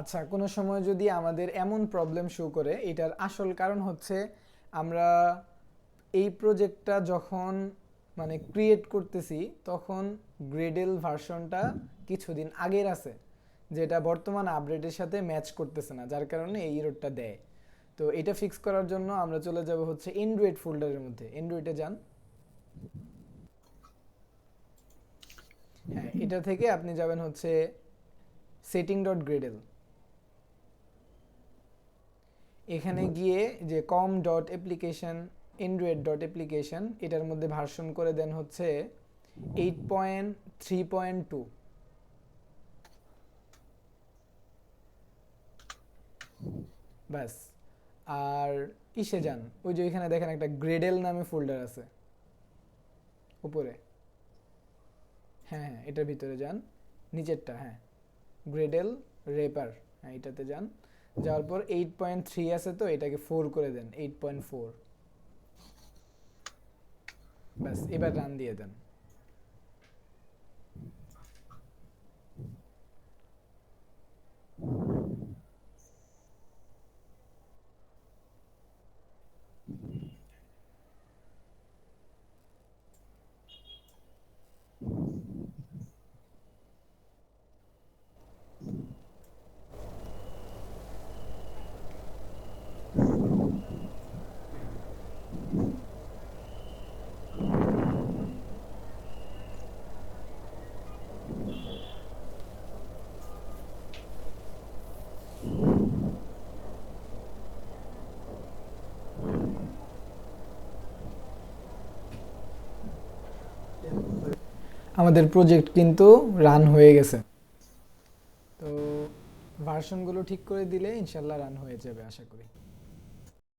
আচ্ছা কোনো সময় যদি আমাদের এমন প্রবলেম শো করে, এটার আসল কারণ হচ্ছে আমরা এই প্রজেক্টটা যখন মানে ক্রিয়েট করতেছি, তখন গ্রেডেল ভার্সনটা কিছুদিন আগের আছে, যেটা বর্তমান আপডেটের সাথে ম্যাচ করতেছে না, যার কারণে এই রোডটা দেয়। তো এটা ফিক্স করার জন্য আমরা চলে যাব হচ্ছে এন্ড্রয়েড ফোল্ডারের মধ্যে। এন্ড্রয়েডে যান। হ্যাঁ এটা থেকে আপনি যাবেন হচ্ছে সেটিং ডট গ্রেডেল এখানে গিয়ে যে com dot application Android dot application এটার মধ্যে ভার্সন করে দেন হচ্ছে eight point three point two ব্যাস। আর ইসে যান ওই যে ওইখানে দেখেন একটা গ্রেডেল নামে ফোল্ডার আছে। উপরে। হ্যাঁ হ্যাঁ এটার ভিতরে যান। নিচেরটা হ্যাঁ। গ্রেডেল রেপার হ্যাঁ এটাতে যান। যাওয়ার পর এইট পয়েন্ট থ্রি আছে তো, এটাকে ফোর করে দেন এইট পয়েন্ট ফোর ব্যাস, এবার রান দিয়ে দেন। আমাদের প্রজেক্ট কিন্তু রান হয়ে গেছে। তো ভার্সনগুলো ঠিক করে দিলে ইনশাল্লাহ রান হয়ে যাবে, আশা করি।